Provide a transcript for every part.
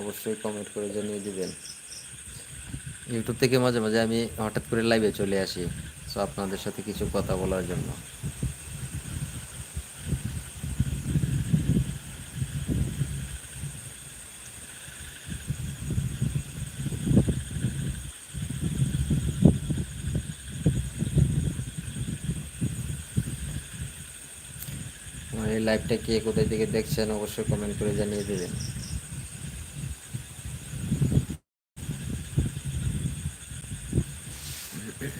অবশ্যই কমেন্ট করে জানিয়ে দিবেন। ইউটিউব থেকে মাঝে মাঝে আমি হঠাৎ করে লাইভে চলে আসি সো আপনাদের সাথে কিছু কথা বলার জন্য। এই লাইভটা কে কোথায় থেকে দেখছেন, অবশ্যই কমেন্ট করে জানিয়ে দেবেন। লাইভে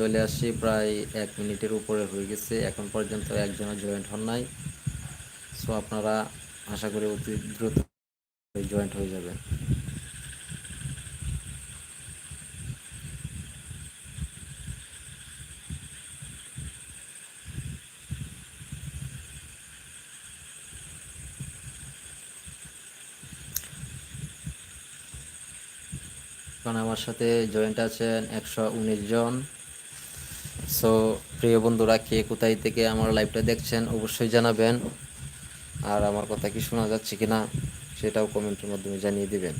চলে আসছি, প্রায় এক মিনিটের উপরে হয়ে গেছে। এখন পর্যন্ত একজনও জয়েন্ট হন নাই। সো আপনারা আশা করি অতি দ্রুত জয়েন্ট হয়ে যাবেন। কারণ আমার সাথে জয়েন্ট আছেন একশো উনিশ জন। সো প্রিয় বন্ধুরা, কে কোথায় থেকে আমার লাইভটা দেখছেন অবশ্যই জানাবেন। আর আমার কথা কি শোনা যাচ্ছে কিনা, সেটাও কমেন্টের মাধ্যমে জানিয়ে দিবেন।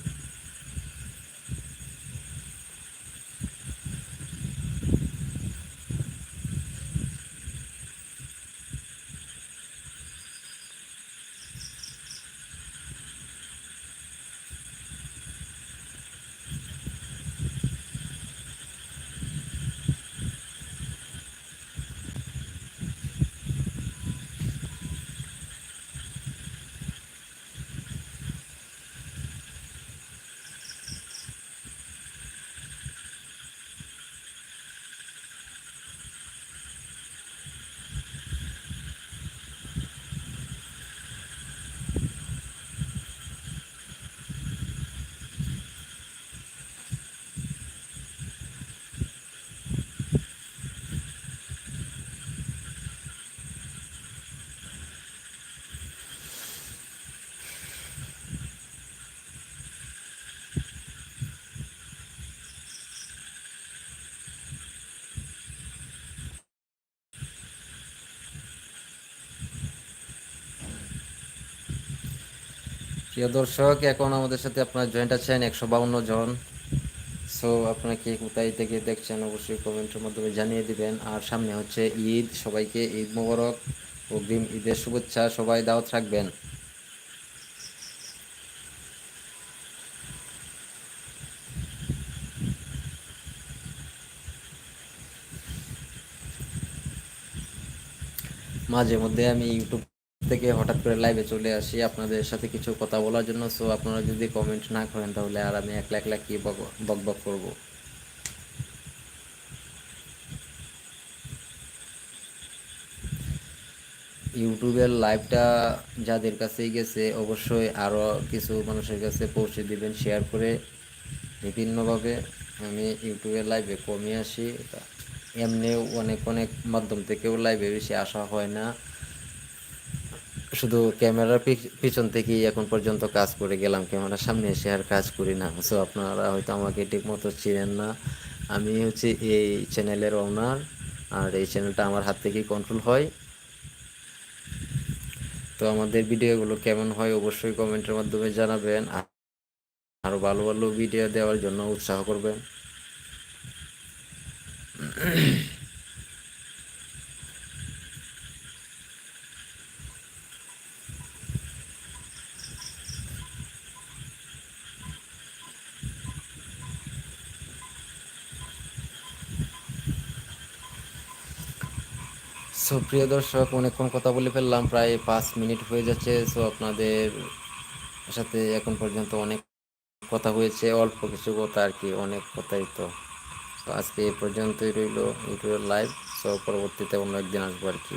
প্রিয় দর্শক, এখন আমাদের সাথে আপনার জয়েন্ট আছেন, একশো বাউন্ন জন। সো আপনারা কে কোথায় থেকে দেখছেন অবশ্যই কমেন্টের মাধ্যমে জানিয়ে দিবেন। আর সামনে হচ্ছে ঈদ, সবাইকে ঈদ মোবারক, অগ্রিম ঈদের শুভেচ্ছা, সবাই দাওয়াত রাখবেন। মাঝে মধ্যে আমি ইউটিউব থেকে হঠাৎ করে লাইভে চলে আসি আপনাদের সাথে কিছু কথা বলার জন্য। সো আপনারা যদি কমেন্ট না করেন, তাহলে আর আমি একলা একলা কি বক বক করব। ইউটিউবের লাইভটা যাদের কাছেই গেছে, অবশ্যই আরও কিছু মানুষের কাছে পৌঁছে দিবেন শেয়ার করে বিভিন্নভাবে। আমি ইউটিউবের লাইভে কমে আসি। এমনিও অনেক অনেক মাধ্যম থেকেও লাইভে বেশি আসা হয় না। শুধু ক্যামেরার পিছন থেকেই এখন পর্যন্ত কাজ করে গেলাম ক্যামেরার সামনে এসে আর কাজ করি না। সো আপনারা হয়তো আমাকে ঠিক মতো চিনেন না। আমি হচ্ছে এই চ্যানেলের ওনার আর এই চ্যানেলটা আমার হাত থেকেই কন্ট্রোল হয়। তো আমাদের ভিডিওগুলো কেমন হয় অবশ্যই কমেন্টের মাধ্যমে জানাবেন আরও ভালো ভালো ভিডিও দেওয়ার জন্য উৎসাহ করবেন। সো প্রিয় দর্শক, অনেকক্ষণ কথা বলে ফেললাম, প্রায় পাঁচ মিনিট হয়ে যাচ্ছে সো আপনাদের সাথে এখন পর্যন্ত অনেক কথা হয়েছে, অল্প কিছু কথা আর কি, অনেক কথাই তো। আজকে এ পর্যন্তই রইল ইউটিউবের লাইভ সো পরবর্তীতে অন্য একদিন আসব আর কি।